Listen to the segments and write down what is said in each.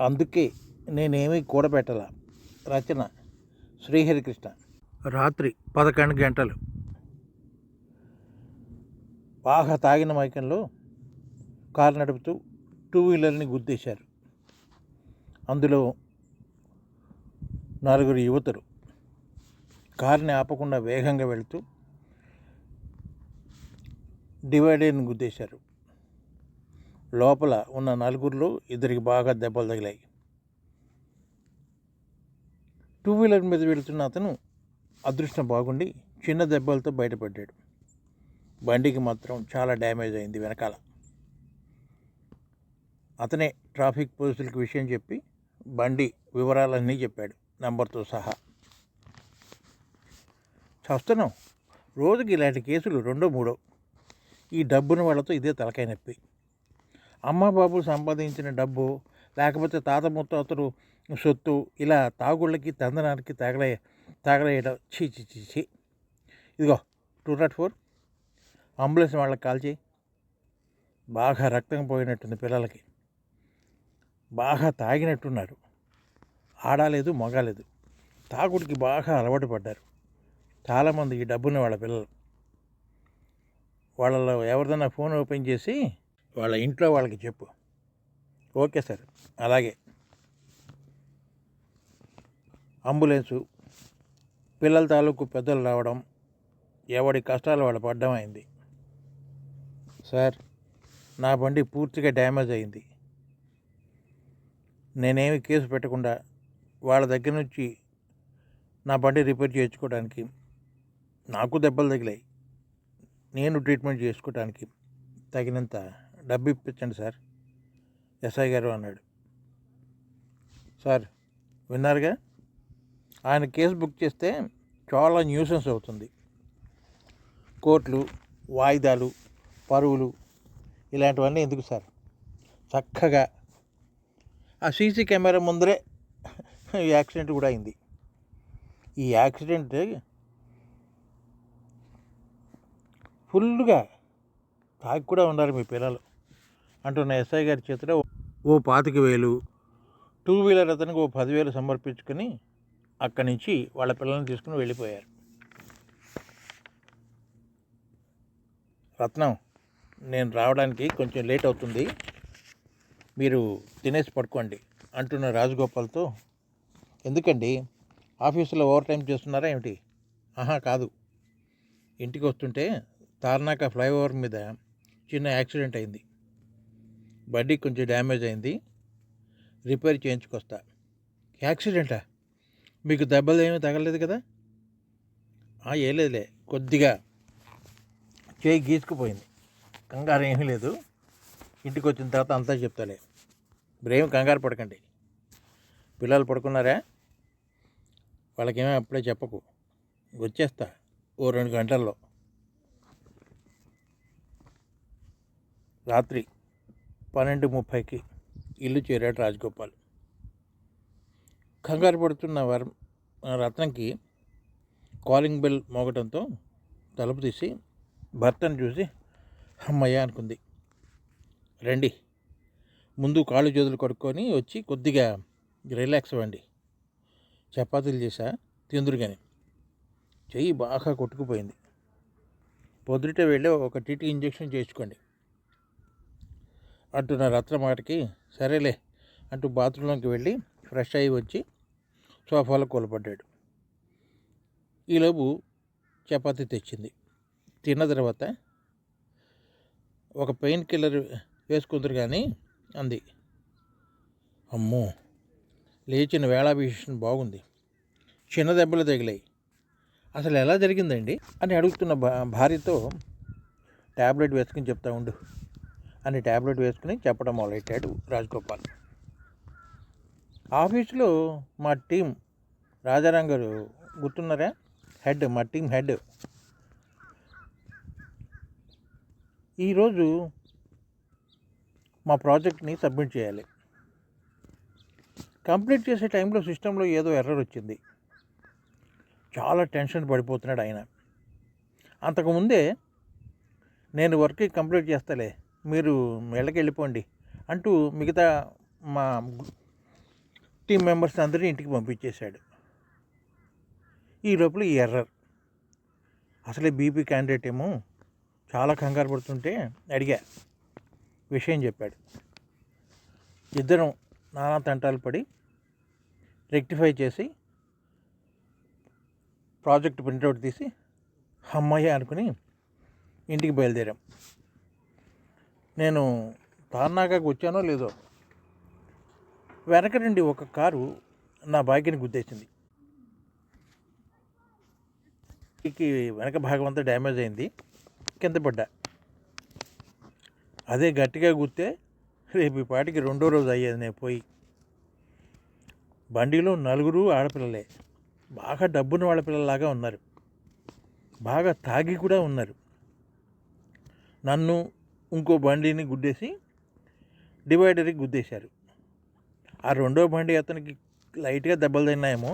అందుకే నేనేమీ కూడబెట్టాల. రచన శ్రీహరికృష్ణ. రాత్రి పదకొండు గంటలు. బాగా తాగిన మైకంలో కారు నడుపుతూ టూ వీలర్ని గుద్దేశారు. అందులో నలుగురు యువతులు కారుని ఆపకుండా వేగంగా వెళుతూ డివైడర్ని గుద్దేశారు. లోపల ఉన్న నలుగురిలో ఇద్దరికి బాగా దెబ్బలు తగిలాయి. టూ వీలర్ మీద వెళుతున్న అతను అదృష్టం బాగుండి చిన్న దెబ్బలతో బయటపడ్డాడు. బండికి మాత్రం చాలా డ్యామేజ్ అయింది వెనకాల. అతనే ట్రాఫిక్ పోలీసులకు విషయం చెప్పి బండి వివరాలన్నీ చెప్పాడు నంబర్తో సహా. చూస్తున్నాం రోజుకి ఇలాంటి కేసులు రెండో మూడో. ఈ డబ్బున వాళ్ళతో ఇదే తలకాయ నొప్పి. అమ్మ బాబు సంపాదించిన డబ్బు లేకపోతే తాత ముత్తాతలు సొత్తు ఇలా తాగుళ్ళకి తందనానికి తగలే తగలేయడం చీ చీ చీ చీ ఇదిగో టూ నాట్ ఫోర్. అంబులెన్స్ వాళ్ళకి కాల్ చేయి. బాగా రక్తం పోయినట్టుంది పిల్లలకి. బాగా తాగినట్టున్నారు. ఆడలేదు మగాలేదు తాగుడికి బాగా అలవాటు పడ్డారు. చాలామంది ఈ డబ్బున్న వాళ్ళ పిల్లలు. వాళ్ళలో ఎవరిదైనా ఫోన్ ఓపెన్ చేసి వాళ్ళ ఇంట్లో వాళ్ళకి చెప్పు. Okay sir. అలాగే. అంబులెన్సు పిల్లల తాలూకు పెద్దలు రావడం ఎవడి కష్టాలు వాళ్ళు పడ్డం అయింది. సార్ నా బండి పూర్తిగా డ్యామేజ్ అయింది. నేనేమి కేసు పెట్టకుండా వాళ్ళ దగ్గర నుంచి నా బండి రిపేర్ చేయించుకోవడానికి నాకు దెబ్బలు తగిలాయి. నేను ట్రీట్మెంట్ చేసుకోవడానికి తగినంత డబ్బు ఇప్పించండి సార్. ఎస్ఐ గారు అన్నాడు. సార్ విన్నారుగా? ఆయన కేసు బుక్ చేస్తే చాలా న్యూసెన్స్ అవుతుంది. కోర్టులు వాయిదాలు పరువులు ఇలాంటివన్నీ ఎందుకు సార్? చక్కగా ఆ సీసీ కెమెరా ముందరే ఈ యాక్సిడెంట్ కూడా అయింది. ఈ యాక్సిడెంట్ ఫుల్గా తాగి కూడా ఉన్నారు మీ పిల్లలు. అంటున్న ఎస్ఐ గారి చేతిలో ఓ పాతిక వేలు. టూ వీలర్ అతనికి ఓ పదివేలు సమర్పించుకొని అక్కడి నుంచి వాళ్ళ పిల్లల్ని తీసుకుని వెళ్ళిపోయారు. రత్నం నేను రావడానికి కొంచెం లేట్ అవుతుంది. మీరు తినేసి పడుకోండి అంటున్న రాజగోపాల్తో. ఎందుకండి? ఆఫీసులో ఓవర్ టైం చేస్తున్నారా ఏమిటి? ఆహా కాదు. ఇంటికి వస్తుంటే తార్నాక ఫ్లైఓవర్ మీద చిన్న యాక్సిడెంట్ అయింది. బండి కొంచెం డ్యామేజ్ అయింది. రిపేర్ చేయించుకొస్తా. యాక్సిడెంటా? మీకు దెబ్బలు ఏమీ తగలేదు కదా? ఆ, ఏం లేదులే. కొద్దిగా చేయి గీసుకుపోయింది. కంగారు ఏమీ లేదు. ఇంటికి వచ్చిన తర్వాత అంతా చెప్తాలే. మీరేం కంగారు పడకండి. పిల్లలు పడుకున్నారా? వాళ్ళకేమీ అప్పుడే చెప్పకు. వచ్చేస్తా ఓ రెండు గంటల్లో. రాత్రి. పన్నెండు ముప్పైకి ఇల్లు చేరాడు రాజగోపాల్. కంగారు పడుతున్న వరం రత్నంకి కాలింగ్ బెల్ మోగటంతో తలుపు తీసి భర్తను చూసి అమ్మయ్య అనుకుంది. రండి. ముందు కాళ్ళు చేతులు కడుక్కొని వచ్చి కొద్దిగా రిలాక్స్ అవ్వండి. చపాతీలు చేసా తిందురు కానీ చెయ్యి బాగా కొట్టుకుపోయింది. పొద్దుట వెళ్ళి ఒక టీటీ ఇంజెక్షన్ చేసుకోండి అంటున్న రత్న సరేలే అంటూ బాత్రూంలోకి వెళ్ళి ఫ్రెష్ అయ్యి వచ్చి సోఫాలో కోల్పడ్డాడు ఈలోపు చపాతీ తెచ్చింది. తిన్న తర్వాత ఒక పెయిన్ కిల్లర్ వేసుకుందరు కానీ అంది. అమ్మో లేచిన వేళాభిషేషం బాగుంది. చిన్న దెబ్బలు తగిలాయి. అసలు ఎలా జరిగిందండి? అని అడుగుతున్న భా భార్యతో ట్యాబ్లెట్ వేసుకుని చెప్తా ఉండు. అని ట్యాబ్లెట్ వేసుకుని చెప్పడం మొదలెట్టాడు రాజగోపాల్. ఆఫీసులో మా టీం రాజారాం గారు గుర్తున్నారా? హెడ్ మా టీం హెడ్. ఈరోజు మా ప్రాజెక్ట్ని సబ్మిట్ చేయాలి. కంప్లీట్ చేసే టైంలో సిస్టంలో ఏదో ఎర్రర్ వచ్చింది. చాలా టెన్షన్ పడిపోతున్నాడు ఆయన. అంతకుముందే నేను వర్క్ కంప్లీట్ చేస్తలే మీరు మెళ్ళకి వెళ్ళిపోండి అంటూ మిగతా మా టీం మెంబర్స్ అందరినీ ఇంటికి పంపించేశాడు. ఈ లోపల ఈ ఎర్రర్. అసలే బీపీ క్యాండిడేట్ ఏమో చాలా కంగారు పడుతుంటే అడిగా. విషయం చెప్పాడు. ఇద్దరం నానా తంటాలు పడి రెక్టిఫై చేసి ప్రాజెక్ట్ ప్రింట్అవుట్ తీసి అమ్మాయి అనుకుని ఇంటికి బయలుదేరాం. నేను తాన్నాగా వచ్చానో లేదో వెనక నుండి ఒక కారు నా బైక్ని గుద్దేసింది. వెనక భాగం అంతా డ్యామేజ్ అయింది. కింద పడ్డా. అదే గట్టిగా గుర్తే రేపు ఈ పాటికి రెండో రోజు అయ్యేది నేను పోయి. బండిలో నలుగురు ఆడపిల్లలే. బాగా డబ్బున్న వాళ్ళ పిల్లలాగా ఉన్నారు. బాగా తాగి కూడా ఉన్నారు. నన్ను ఇంకో బండిని గుద్దేసి డివైడర్కి గుద్దేశారు. ఆ రెండో బండి అతనికి లైట్గా దెబ్బలు తిన్నాయేమో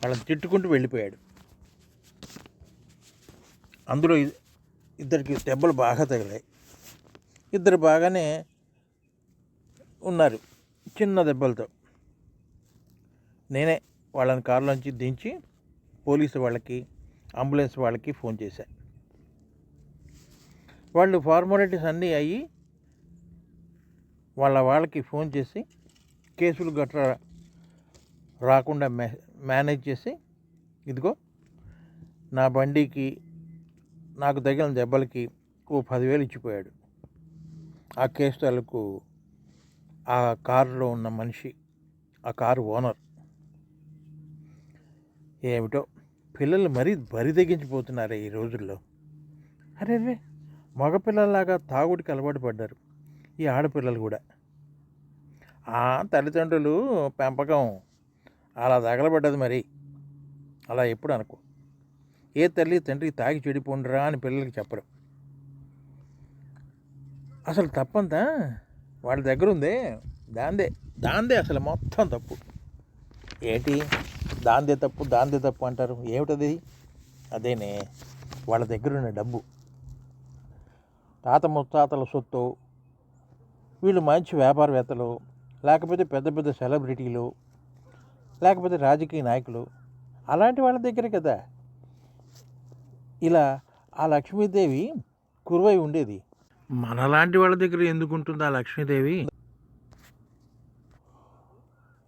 వాళ్ళని తిట్టుకుంటూ వెళ్ళిపోయాడు. అందులో ఇద్దరికి దెబ్బలు బాగా తగిలాయి. ఇద్దరు బాగానే ఉన్నారు చిన్న దెబ్బలతో. నేనే వాళ్ళని కారులోంచి దించి పోలీసు వాళ్ళకి అంబులెన్స్ వాళ్ళకి ఫోన్ చేశాను వాళ్ళు ఫార్మాలిటీస్ అన్నీ అయ్యి వాళ్ళ వాళ్ళకి ఫోన్ చేసి కేసులు గట్రా రాకుండా మే మేనేజ్ చేసి ఇదిగో నా బండికి నాకు తగిలిన దెబ్బలకి ఓ పదివేలు ఇచ్చిపోయాడు. ఆ కేసు తాలూకు ఆ కారులో ఉన్న మనిషి ఆ కారు ఓనర్ ఏమిటో పిల్లలు మరీ బరి తెగించిపోతున్నారే ఈ రోజుల్లో. అరే రే! మగపిల్లల్లాగా తాగుడికి అలవాటు పడ్డారు ఈ ఆడపిల్లలు కూడా. ఆ తల్లిదండ్రులు పెంపకం అలా తగలబడ్డది మరి. అలా ఎప్పుడు అనుకో. ఏ తల్లి తండ్రి తాగి చెడిపోండిరా అని పిల్లలకి చెప్పరు. అసలు తప్పంతా వాళ్ళ దగ్గర ఉందే దాందే దాందే అసలు మొత్తం తప్పు. ఏంటి? దాందే తప్పు దాందే తప్పు అంటారు. ఏమిటది? అదేనే వాళ్ళ దగ్గర ఉన్న డబ్బు. తాత ముత్తాతల సొత్తు వీళ్ళు మంచి వ్యాపారవేత్తలు లేకపోతే పెద్ద పెద్ద సెలబ్రిటీలు లేకపోతే రాజకీయ నాయకులు అలాంటి వాళ్ళ దగ్గర కదా. ఇలా ఆ లక్ష్మీదేవి కురువై ఉండేది. మనలాంటి వాళ్ళ దగ్గర ఎందుకు ఉంటుంది ఆ లక్ష్మీదేవి?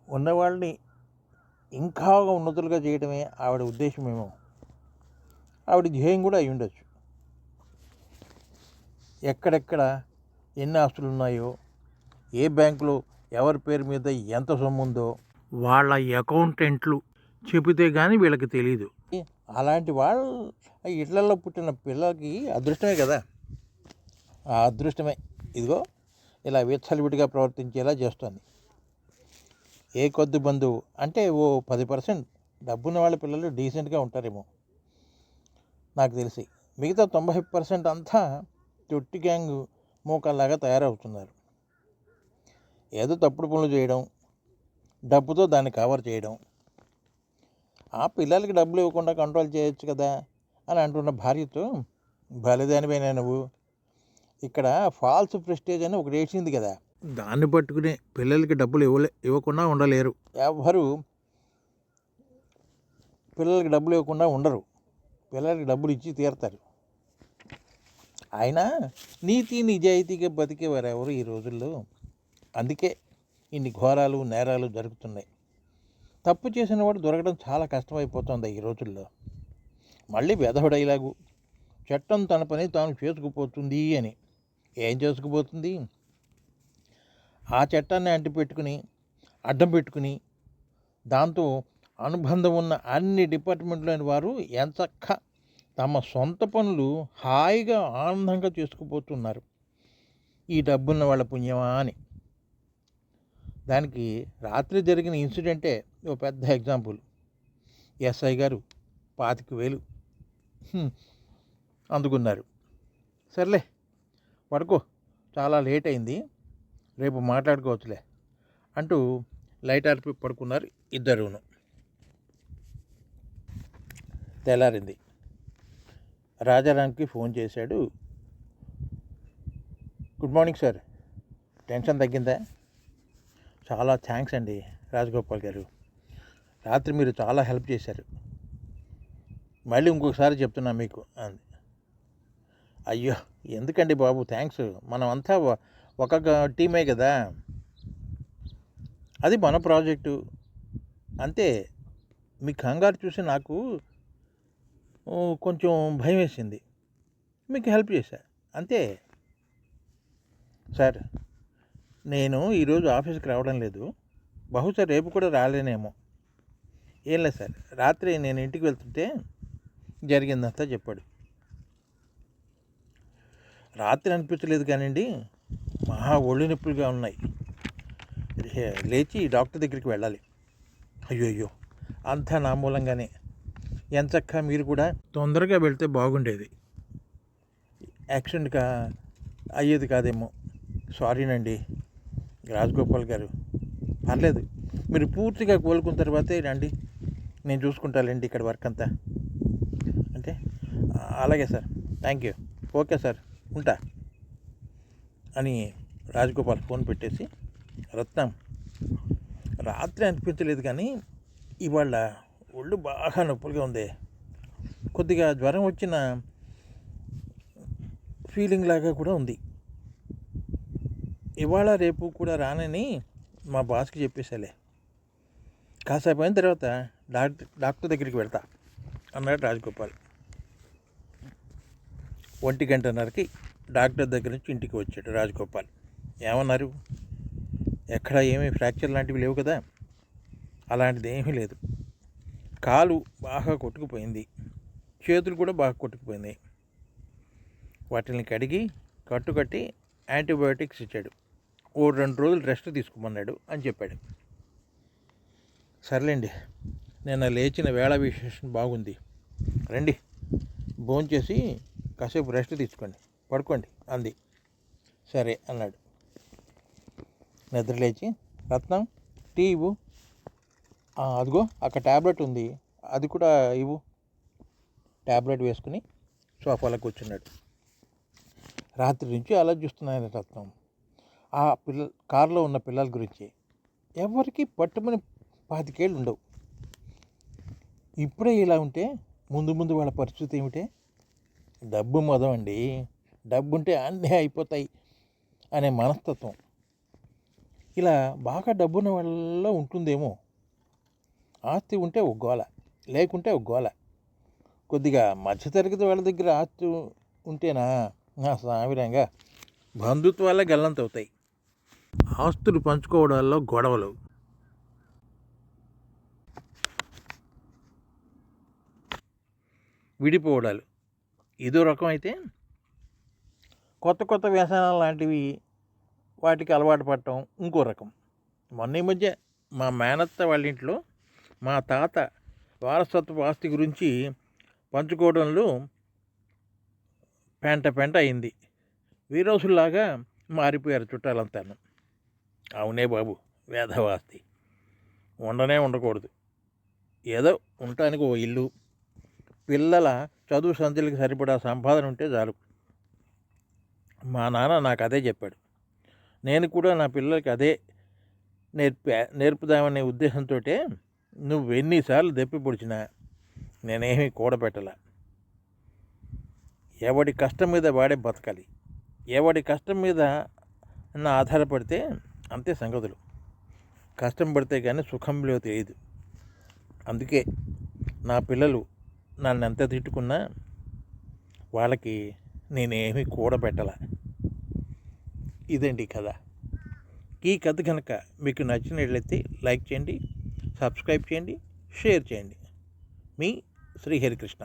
ఉన్నవాళ్ళని ఇంకా ఉన్నతులుగా చేయడమే ఆవిడ ఉద్దేశమేమో. ఆవిడ ధ్యేయం కూడా అయి ఉండొచ్చు ఎక్కడెక్కడ ఎన్ని ఆస్తులు ఉన్నాయో ఏ బ్యాంకులో ఎవరి పేరు మీద ఎంత సొమ్ము ఉందో వాళ్ళ అకౌంటెంట్లు చెబితే కానీ వీళ్ళకి తెలియదు అలాంటి వాళ్ళ ఇళ్ళలో పుట్టిన పిల్లలకి అదృష్టమే కదా. ఆ అదృష్టమే. ఇదిగో ఇలా విచ్చలవిడిగా ప్రవర్తించేలా చేస్తుంది. ఏ కొద్ది బంధువు అంటే ఓ పది పర్సెంట్ డబ్బున్న వాళ్ళ పిల్లలు డీసెంట్గా ఉంటారేమో. నాకు తెలిసి మిగతా తొంభై పర్సెంట్ అంతా తొట్టి గ్యాంగ్ మూకల్లాగా తయారవుతున్నారు. ఏదో తప్పుడు పనులు చేయడం డబ్బుతో దాన్ని కవర్ చేయడం. ఆ పిల్లలకి డబ్బులు ఇవ్వకుండా కంట్రోల్ చేయొచ్చు కదా అని అంటున్న భార్యతో బలిదానిపోయినా నువ్వు. ఇక్కడ ఫాల్స్ ప్రెస్టేజ్ అని ఒకటి వేసింది కదా. దాన్ని పట్టుకుని పిల్లలకి డబ్బులు ఇవ్వలే ఇవ్వకుండా ఉండలేరు. ఎవరు పిల్లలకి డబ్బులు ఇవ్వకుండా ఉండరు. పిల్లలకి డబ్బులు ఇచ్చి తీరుతారు. అయినా నీతి నిజాయితీగా బతికేవారు ఎవరు ఈ రోజుల్లో? అందుకే ఇన్ని ఘోరాలు నేరాలు జరుగుతున్నాయి. తప్పు చేసిన వాడు దొరకడం చాలా కష్టమైపోతుంది ఈ రోజుల్లో. మళ్ళీ వెధవడైలాగు చట్టం తన పని తాను చేసుకుపోతుంది అని. ఏం చేసుకుపోతుంది? ఆ చట్టాన్ని అంటిపెట్టుకుని అడ్డం పెట్టుకుని దాంతో అనుబంధం ఉన్న అన్ని డిపార్ట్మెంట్లోని వారు ఎంచక్క తమ సొంత పనులు హాయిగా ఆనందంగా చేసుకుపోతున్నారు. ఈ డబ్బున్న వాళ్ళ పుణ్యమా అని. దానికి రాత్రి జరిగిన ఇన్సిడెంటే ఓ పెద్ద ఎగ్జాంపుల్. ఎస్ఐ గారు పాతిక వేలు. అందుకున్నారు. సర్లే పడుకో. చాలా లేట్ అయింది. రేపు మాట్లాడుకోవచ్చులే అంటూ లైట్ ఆర్పి పడుకున్నారు ఇద్దరును. తెల్లారింది. రాజారాంకి ఫోన్ చేశాడు. Good morning sir. టెన్షన్ తగ్గిందా? చాలా థ్యాంక్స్ అండి రాజగోపాల్ గారు. రాత్రి మీరు చాలా హెల్ప్ చేశారు. మళ్ళీ ఇంకొకసారి చెప్తున్నా మీకు అంది. అయ్యో ఎందుకండి బాబు? థ్యాంక్స్. మనం అంతా ఒక టీమే కదా. అది మన ప్రాజెక్టు. అంతే. మీ కంగారు చూసి నాకు కొంచెం భయం వేసింది మీకు హెల్ప్ చేశా. అంతే. సార్ నేను ఈరోజు ఆఫీస్కి రావడం లేదు. బహుశా రేపు కూడా రాలేనేమో. ఏం లేదు సార్ రాత్రి నేను ఇంటికి వెళ్తుంటే జరిగిందంతా చెప్పాడు. రాత్రి అనిపించలేదు కానివ్వండి మహా ఒళ్ళు నొప్పులుగా ఉన్నాయి. లేచి డాక్టర్ దగ్గరికి వెళ్ళాలి. అయ్యో అయ్యో అంతా నా మూలంగానే ఎంచక్క మీరు కూడా? తొందరగా వెళ్తే బాగుండేది. యాక్సిడెంట్గా అయ్యేది కాదేమో. సారీనండి రాజగోపాల్ గారు. పర్లేదు. మీరు పూర్తిగా కోలుకున్న తర్వాతే రండి. నేను చూసుకుంటానండి ఇక్కడ వర్క్ అంతా. అంటే "ఆ, అలాగే sir. Thank you. Okay sir. ఉంటా. అని రాజగోపాల్ ఫోన్ పెట్టేసి రత్నం. రాత్రి అనిపించలేదు కానీ ఇవాళ ఒళ్ళు బాగా నొప్పులుగా ఉంది. కొద్దిగా జ్వరం వచ్చిన ఫీలింగ్ లాగా కూడా ఉంది. ఇవాళ రేపు కూడా రానని మా బాస్కి చెప్పేసాలే కాసేపు అయిన తర్వాత డాక్టర్ డాక్టర్ దగ్గరికి వెళ్తా అన్నాడు రాజగోపాల్. ఒంటి గంటన్నరకి డాక్టర్ దగ్గర నుంచి ఇంటికి వచ్చాడు రాజగోపాల్. ఏమన్నారు? ఎక్కడ ఏమీ ఫ్రాక్చర్ లాంటివి లేవు కదా? అలాంటిది ఏమీ లేదు. కాలు బాగా కొట్టుకుపోయింది. చేతులు కూడా బాగా కొట్టుకుపోయింది. వాటిని కడిగి కట్టుకట్టి యాంటీబయోటిక్స్ ఇచ్చాడు. ఓ రెండు రోజులు రెస్ట్ తీసుకోమన్నాడు అని చెప్పాడు. సర్లేండి నిన్న లేచిన వేళ విశేషం బాగుంది. రండి భోంచేసి కాసేపు రెస్ట్ తీసుకోండి. పడుకోండి అంది. సరే అన్నాడు. నిద్ర లేచి రత్నం టీ ఇవ్వు. అదిగో అక్కడ ట్యాబ్లెట్ ఉంది. అది కూడా ఇవ్వు. ట్యాబ్లెట్ వేసుకుని సోఫాలో కూర్చున్నాడు. రాత్రి నుంచి అలా చూస్తున్నాయని రత్నం. ఆ పిల్ల కారులో ఉన్న పిల్లల గురించి. ఎవరికి పట్టుమని పాతికేళ్ళు ఉండవు. ఇప్పుడే ఇలా ఉంటే ముందు ముందు వాళ్ళ పరిస్థితి ఏమిటే? డబ్బు మదం అండి. డబ్బు ఉంటే అన్నీ అయిపోతాయి అనే మనస్తత్వం. ఇలా బాగా డబ్బున్న వాళ్ళలో ఉంటుందేమో. ఆస్తి ఉంటే ఒక గోల లేకుంటే ఒక గోల. కొద్దిగా మధ్యతరగతి వాళ్ళ దగ్గర ఆస్తి ఉంటేనా? నా సామిరంగా బంధుత్వాలే గల్లంతవుతాయి. ఆస్తులు పంచుకోవడాల్లో గొడవలు. విడిపోవడాలు. ఇదో రకం అయితే కొత్త కొత్త వ్యసనాలు లాంటివి వాటికి అలవాటు పడటం ఇంకో రకం. మొన్న ఈ మధ్య మా మేనత్త వాళ్ళ ఇంట్లో మా తాత వారసత్వ ఆస్తి గురించి పంచుకోవడంలో పెంట పెంట అయింది. వీరోసుల్లాగా మారిపోయారు చుట్టాలంతాను. అవునే బాబు వేధవాస్తి ఉండనే ఉండకూడదు. ఏదో ఉండటానికి ఓ ఇల్లు పిల్లల చదువు సంచులకి సరిపడా సంపాదన ఉంటే చాలు. మా నాన్న నాకు అదే చెప్పాడు. నేను కూడా నా పిల్లలకి అదే నేర్పా నేర్పుదామనే ఉద్దేశంతో నువ్వు ఎన్నిసార్లు దెప్పి పొడిచినా నేనేమీ కూడబెట్టలా. ఎవడి కష్టం మీద వాడే బతకాలి. ఎవడి కష్టం మీద నా ఆధారపడితే అంతే సంగతులు. కష్టం పడితే కానీ సుఖం విలువ తెలియదు అందుకే నా పిల్లలు నన్ను ఎంత తిట్టుకున్నా వాళ్ళకి నేనేమీ కూడబెట్టల. ఇదండి కథ. ఈ కథ కనుక మీకు నచ్చినట్లయితే లైక్ చేయండి సబ్స్క్రైబ్ చేయండి షేర్ చేయండి. మీ శ్రీహరికృష్ణ.